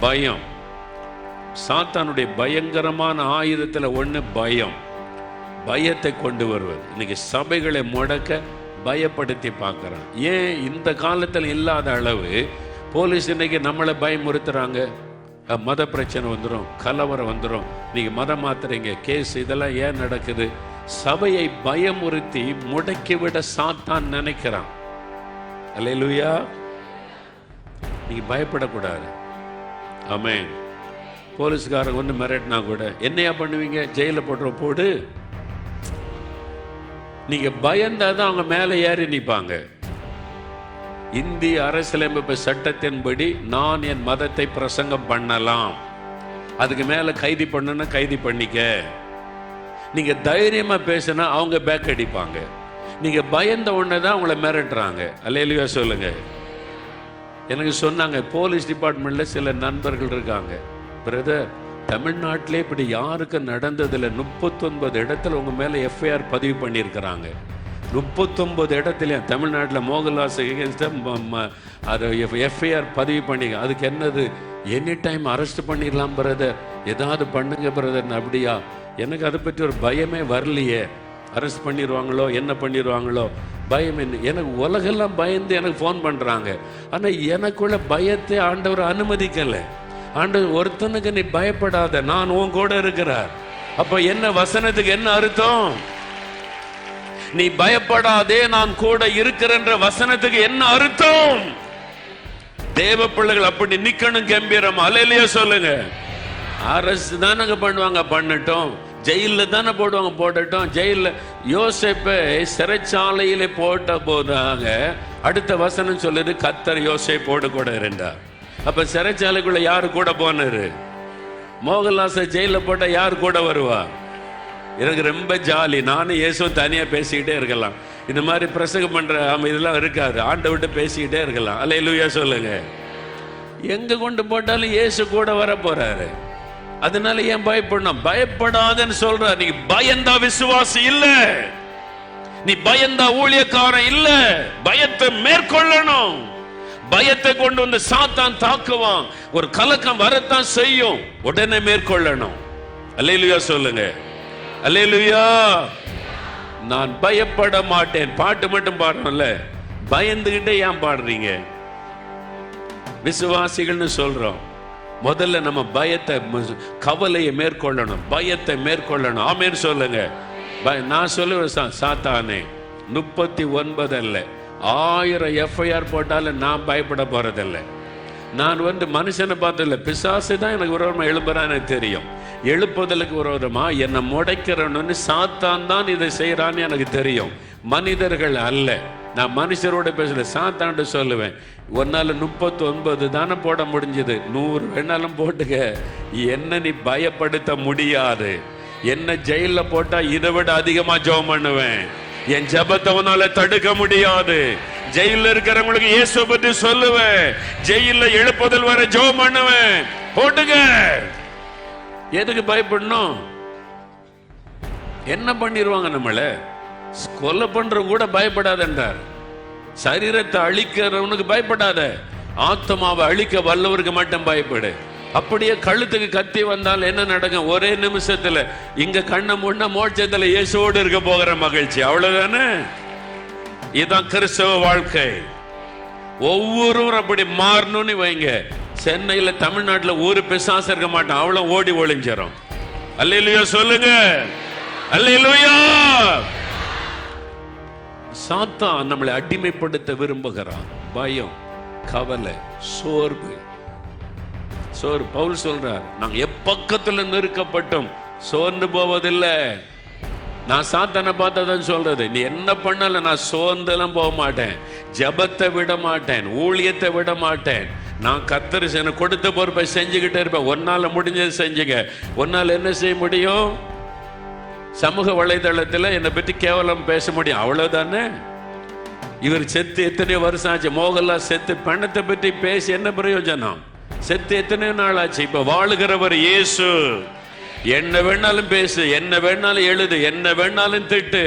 பயம். சாத்தானுடைய பயங்கரமான ஆயுதத்தில் ஒன்று பயம். பயத்தை கொண்டு வருவது. இன்னைக்கு சபைகளை முடக்க பயப்படுத்தி பார்க்குறான். ஏன் இந்த காலத்தில் இல்லாத அளவு போலீஸ் இன்னைக்கு நம்மளை பயமுறுத்துறாங்க? மத பிரச்சனை வந்துடும் கலவரம் வந்துடும் நீங்க மதம் மாத்துறீங்க கேஸ் இதெல்லாம் ஏன் நடக்குது? சபையை பயமுறுத்தி முடக்கிவிட சாத்தான் நினைக்கிறான். அல்லையா நீங்கள் பயப்படக்கூடாது. ஆமென். போலீஸ்காரங்க வந்து மிரட்டினா கூட என்னையா பண்ணுவீங்க? ஜெயிலில் போட்டுற போடு. நீங்க பயந்தாதான் அவங்க மேலே ஏறி நிற்பாங்க இந்திய அரசியலமைப்பு சட்டத்தின்படி நான் என் மதத்தை பிரசங்கம் பண்ணலாம். அதுக்கு மேலே கைதி பண்ணுன்னா கைதி பண்ணிக்க. நீங்கள் தைரியமாக பேசினா அவங்க பேக் அடிப்பாங்க. நீங்கள் பயந்த உடனே தான் அவங்கள மிரட்டுறாங்க. அல்லையா சொல்லுங்கள் எனக்கு சொன்னாங்க போலீஸ் டிபார்ட்மெண்ட்டில் சில நண்பர்கள் இருக்காங்க. பிரதர் தமிழ்நாட்டிலே இப்படி யாருக்கும் நடந்ததில் முப்பத்தொன்பது இடத்துல உங்கள் மேலே எஃப்ஐஆர் பதிவு பண்ணியிருக்கிறாங்க. முப்பத்தொன்பது இடத்துல தமிழ்நாட்டில் மோகன்லாஸ் against ம- ம- அதை எஃப்ஐஆர் பதிவு பண்ணி அதுக்கு என்னது? எனி டைம் அரெஸ்ட் பண்ணிடலாம் பிரதர் ஏதாவது பண்ணுங்க பிரதர் அப்படியா? எனக்கு அதை பற்றி ஒரு பயமே வரலையே. அரெஸ்ட் பண்ணிடுவாங்களோ? என்ன பண்ணிடுவாங்களோ? பயம் என்ன? எனக்கு உலகெல்லாம் பயந்து எனக்கு ஃபோன் பண்ணுறாங்க ஆனால் எனக்குள்ள பயத்தை ஆண்டவர் அனுமதிக்கலை. ஆண்டவர் ஒருத்தனுக்கு நீ பயப்படாத. நான் உன் கூட இருக்கிறார். அப்போ என்ன வசனத்துக்கு என்ன அர்த்தம்? நீ பயப்படாதே நான் கூட இருக்கிறன்ற வசனத்துக்கு என்ன அர்த்தம்? தேவ பிள்ளைகள் அப்படி நிக்கணும் கம்பீரம். அலையிலேயே சொல்லுங்க. அரசு தானங்க பண்ணுவாங்க. பண்ணட்டும். ஜெயிலில் தானே போடுவாங்க போடட்டும். ஜெயிலில் யோசேப்பை சிறைச்சாலையில் போட்ட போதாக அடுத்த வசனம் சொல்லுது கத்தர் யோசேப்போடு கூட இருந்தார். அப்போ சிறைச்சாலைக்குள்ள யார் கூட போனாரு? மோகன்லாசை ஜெயிலில் போட்டால் யார் கூட வருவா? எனக்கு ரொம்ப ஜாலி. நானும் இயேசுவும் தனியாக பேசிக்கிட்டே இருக்கலாம். இந்த மாதிரி பிரசங்கம் பண்ணுற ஆமா இதெல்லாம் இருக்காது. ஆண்டை விட்டு பேசிக்கிட்டே இருக்கலாம். அல்ல சொல்லுங்க. எங்கே கொண்டு போட்டாலும் இயேசு கூட வர போகிறாரு அதனால ஏன் பயப்படணும்? பயப்படாதன்னு சொல்ற நீ பயந்தா விசுவாசி இல்ல. நீ பயந்தா ஊழியக்காரன் இல்ல. பயத்தை மேற்கொள்ளணும். பயத்தை கொண்டு வந்து சாத்தான் தாக்குவான். ஒரு கலக்கம் வரத்தான் செய்யும். உடனே மேற்கொள்ளணும். அல்லேலுயா சொல்லுங்க. அல்லேலுயா. நான் பயப்பட மாட்டேன். பாட்டு மட்டும் பாடணும்ல. பயந்துகிட்டே ஏன் பாடுறீங்க? விசுவாசிகள்னு சொல்றோம். முதல்ல நம்ம பயத்தை கவலையை மேற்கொள்ளணும். பயத்தை மேற்கொள்ளணும். ஆமேன்னு சொல்லுங்க. பய- நான் சொல்லுவேன் சா- சாத்தானே. முப்பத்தி ஒன்பது அல்ல. ஆயிரம் எஃப்ஐஆர் போட்டாலும் நான் பயப்பட போறதில்லை. நான் வந்து மனுஷனை பார்த்ததில்ல. பிசாசு தான் எனக்கு விரோதமா எழுப்புறான்னு எனக்கு தெரியும். எழுப்புதலுக்கு விரோதமா என்னை முடைக்கிறவனு சாத்தான் தான் இதை செய்யறான்னு எனக்கு தெரியும். மனிதர்கள் அல்ல. நான் மனுஷரோட பேசல சாத்தாண்டு சொல்லுவேன். ஒன்னால முப்பத்தி ஒன்பது தானே போட முடிஞ்சது. நூறு வேணாலும் போட்டுக்க. என்ன நீ பயப்படுத்த முடியாது. என்ன ஜெயில போட்டா இதை விட அதிகமா ஜெபம் பண்ணுவேன். என் ஜெபத்தை உன்னால தடுக்க முடியாது. ஜெயில இருக்கிறவங்களுக்கு இயேசு பத்தி சொல்லுவேன். ஜெயில எழுப்புதல் வர ஜெபம் பண்ணுவேன். போட்டுங்க எதுக்கு பயப்படணும்? என்ன பண்ணிடுவாங்க நம்மள? கொலை பண்ற கூட பயப்படாத என்றார் சரீரத்தை அழிக்கிறவனுக்கு பயப்படாத. ஆத்மாவை அழிக்க வல்லவருக்கு மட்டும் பயப்படு. அப்படியே கழுத்துக்கு கத்தி வந்தால் என்ன நடக்கும்? ஒரே நிமிஷத்துல இங்க கண்ணை முன்ன மோட்சத்துல இயேசுவோடு இருக்க போகிற மகிழ்ச்சி. அவ்வளவுதானே? இதுதான் கிறிஸ்தவ வாழ்க்கை. ஒவ்வொருவரும் அப்படி மாறணும்னு வைங்க. சென்னையில தமிழ்நாட்டுல ஒரு பிசாசு இருக்க மாட்டான். அவ்வளோ ஓடி ஒளிஞ்சிடும் அல்லையா சொல்லுங்க. அல்லையா சாத்தான் நம்மளை அடிமைப்படுத்த விரும்புகிறான். பயம் கவலை சோர்வு. சோர் பவுல் சொல்றார் நாங்க எப்பக்கத்துல நெருக்கப்பட்டோம் சோர்ந்து போவதில்லை. நான் சாத்தானை பார்த்ததான் சொல்றது. நீ என்ன பண்ணாலும் நான் சோர்ந்தெல்லாம் போக மாட்டேன். ஜெபத்தை விட மாட்டேன் ஊழியத்தை விட மாட்டேன். நான் கத்தரிசனை கொடுத்த பொறுப்பை செஞ்சுக்கிட்டே இருப்பேன். ஒன்னால முடிஞ்சது செஞ்சுங்க. ஒன்னால என்ன செய்ய முடியும்? சமூக வலைதளத்தில் என்னை பற்றி கேவலம் பேச முடியும். அவ்வளோதானே இவர் செத்து எத்தனையோ வருஷம் ஆச்சு. மோகன்லால் செத்து பணத்தை பற்றி பேசி என்ன பிரயோஜனம்? செத்து எத்தனையோ நாள் ஆச்சு. இப்போ வாழுகிறவர் இயேசு. என்ன வேணாலும் பேசு என்ன வேணாலும் எழுது என்ன வேணாலும் திட்டு.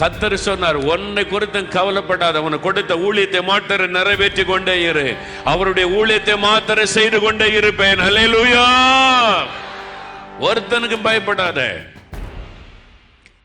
கத்தர் சொன்னார் உன்னை குறித்தும் கவலைப்படாத. உனக்கு கொடுத்த ஊழியத்தை மாத்திர நிறைவேற்றி கொண்டே இரு. அவருடைய ஊழியத்தை மாத்திர செய்து கொண்டே இருப்பேன். ஹalleluya! ஒருத்தனுக்கும் பயப்படாத.